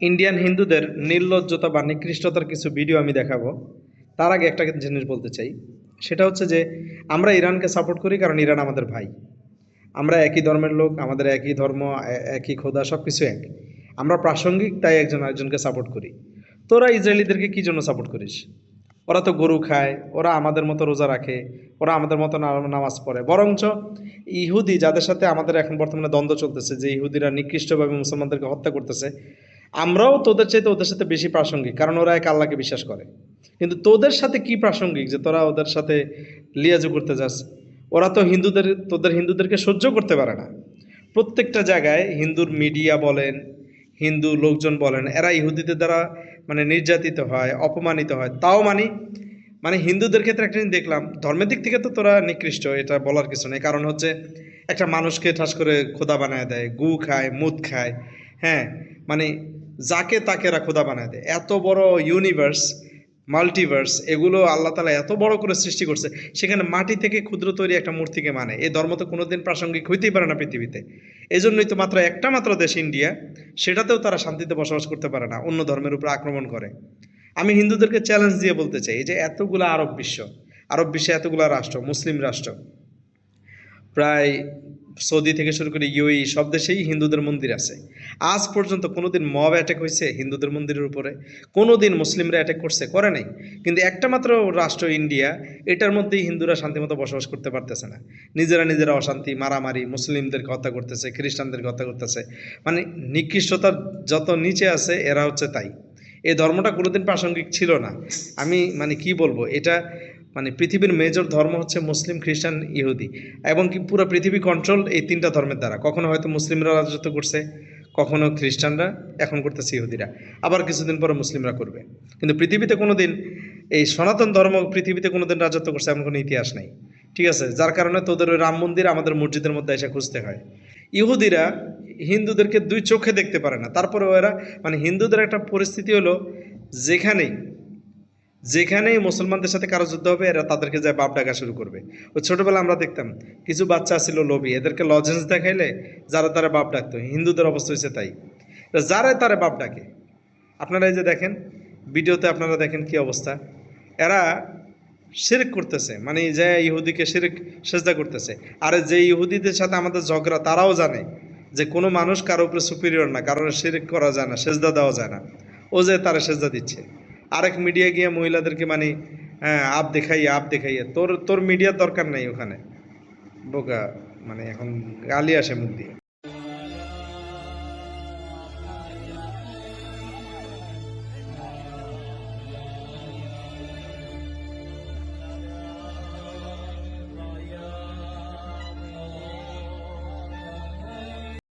Indian হিন্দুদের নির্লজ্জতা বা নিকৃষ্টতার কিছু ভিডিও আমি দেখাবো। তার আগে একটা জিনিস বলতে চাই। সেটা হচ্ছে যে, আমরা ইরানকে সাপোর্ট করি কারণ ইরান আমাদের ভাই। আমরা একই ধর্মের লোক, আমাদের একই ধর্ম একই খোদা সব কিছু এক। আমরা প্রাসঙ্গিক তাই একজন আরেকজনকে সাপোর্ট করি। তোরা ইসরায়েলিদেরকে কী জন্য সাপোর্ট করিস? ওরা তো গরু খায়, ওরা আমাদের মতো রোজা রাখে, ওরা আমাদের মতো নামাজ পড়ে। বরঞ্চ ইহুদি যাদের সাথে আমাদের এখন বর্তমানে দ্বন্দ্ব চলতেছে, যে ইহুদিরা নিকৃষ্টভাবে মুসলমানদেরকে হত্যা করতেছে আমরাও তোদের চাইতে ওদের সাথে বেশি প্রাসঙ্গিক, কারণ ওরা এক আল্লাহকে বিশ্বাস করে। কিন্তু তোদের সাথে কি প্রাসঙ্গিক যে তোরা ওদের সাথে লিয়াজু করতে যাস? ওরা তো হিন্দুদের, তোদের হিন্দুদেরকে সহ্য করতে পারে না। প্রত্যেকটা জায়গায় হিন্দুর মিডিয়া বলেন, হিন্দু লোকজন বলেন, এরা ইহুদিদের দ্বারা মানে নির্যাতিত হয়, অপমানিত হয়। তাও মানি মানে হিন্দুদের ক্ষেত্রে একটা দেখলাম, ধর্মের দিক থেকে তো তোরা নিকৃষ্ট, এটা বলার কিছু নেই। কারণ হচ্ছে একটা মানুষকে ঠাস করে খোদা বানায় দেয়, গু খায় মুদ খায় হ্যাঁ? মানে যাকে তাকে এরা খোদা বানায় দেয়। এত বড় ইউনিভার্স মাল্টিভার্স এগুলো আল্লাহ তালা এত বড় করে সৃষ্টি করছে। সেখানে মাটি থেকে ক্ষুদ্র তৈরি একটা মূর্তিকে মানে। এই ধর্ম তো কোনোদিন প্রাসঙ্গিক হইতেই পারে না পৃথিবীতে। এই জন্যই তো মাত্র একটা মাত্র দেশ ইন্ডিয়া, সেটাতেও তারা শান্তিতে বসবাস করতে পারে না, অন্য ধর্মের উপর আক্রমণ করে। আমি হিন্দুদেরকে চ্যালেঞ্জ দিয়ে বলতে চাই যে এতগুলা আরব বিশ্ব, আরব বিশ্বে এতগুলা রাষ্ট্র, মুসলিম রাষ্ট্র, প্রায় সৌদি থেকে শুরু করে ইউই সব দেশেই হিন্দুদের মন্দির আছে। আজ পর্যন্ত কোনোদিন মব অ্যাটাক হয়েছে হিন্দুদের মন্দিরের উপরে। কোনোদিন মুসলিমরা অ্যাটাক করছে, করে নাই। কিন্তু একটা মাত্র রাষ্ট্র, ইন্ডিয়া, এটার মধ্যেই হিন্দুরা শান্তিমতো বসবাস করতে পারতেছে না। নিজেরা নিজেরা অশান্তি, মারামারি, মুসলিমদেরকে হত্যা করতেছে, খ্রিস্টানদেরকে হত্যা করতেছে। মানে নিকৃষ্টতার যত নিচে আছে, এরা হচ্ছে তাই। এই ধর্মটা কোনোদিন প্রাসঙ্গিক ছিল না। আমি মানে কি বলব, এটা মানে পৃথিবীর মেজর ধর্ম হচ্ছে মুসলিম, খ্রিস্টান, ইহুদি এবং কি পুরো পৃথিবী কন্ট্রোল এই তিনটা ধর্মের দ্বারা। কখনো হয়তো মুসলিমরা রাজত্ব করছে, কখনো খ্রিস্টানরা, এখন করতেছে ইহুদিরা। আবার কিছুদিন পরে মুসলিমরা করবে। কিন্তু পৃথিবীতে কোনো দিন এই সনাতন ধর্ম পৃথিবীতে কোনো দিন রাজত্ব করছে এমন কোনো ইতিহাস নেই। ঠিক আছে? যার কারণে তোদের ওই রাম মন্দির আমাদের মসজিদের মধ্যে এসে খুঁজতে হয়। ইহুদিরা হিন্দুদেরকে দুই চোখে দেখতে পারে না। তারপরে ওরা মানে হিন্দুদের একটা পরিস্থিতি হলো যেখানেই যেখানেই মুসলমানদের সাথে কারও যুদ্ধ হবে, এরা তাদেরকে যায় বাপ ডাকা শুরু করবে। ওই ছোটবেলা আমরা দেখতাম, কিছু বাচ্চা ছিল লোভী, এদেরকে লজেন্স দেখাইলে যারা তারা বাপ ডাকতো, হিন্দুদের অবস্থা হয়েছে তাই। তা যারা তারা বাপ ডাকে, আপনারা এই যে দেখেন, ভিডিওতে আপনারা দেখেন কি অবস্থা। এরা শিরক করতেছে মানে যে ইহুদিকে শিরক সেজদা করতেছে। আর যে ইহুদিদের সাথে আমাদের ঝগড়া, তারাও জানে যে কোনো মানুষ কারও উপরে সুপিরিয়র না, কারোর শিরক করা যায় না, সেজদা দেওয়া যায় না। ও যে তারা সেজদা দিচ্ছে। আরেক মিডিয়া গিয়ে মহিলাদেরকে মানে হ্যাঁ আপ দেখাইয়ে আপ দেখাইয়ে। তোর তোর মিডিয়ার দরকার নাই ওখানে। বোকা মানে এখন গালি আসে মুখ দিয়ে।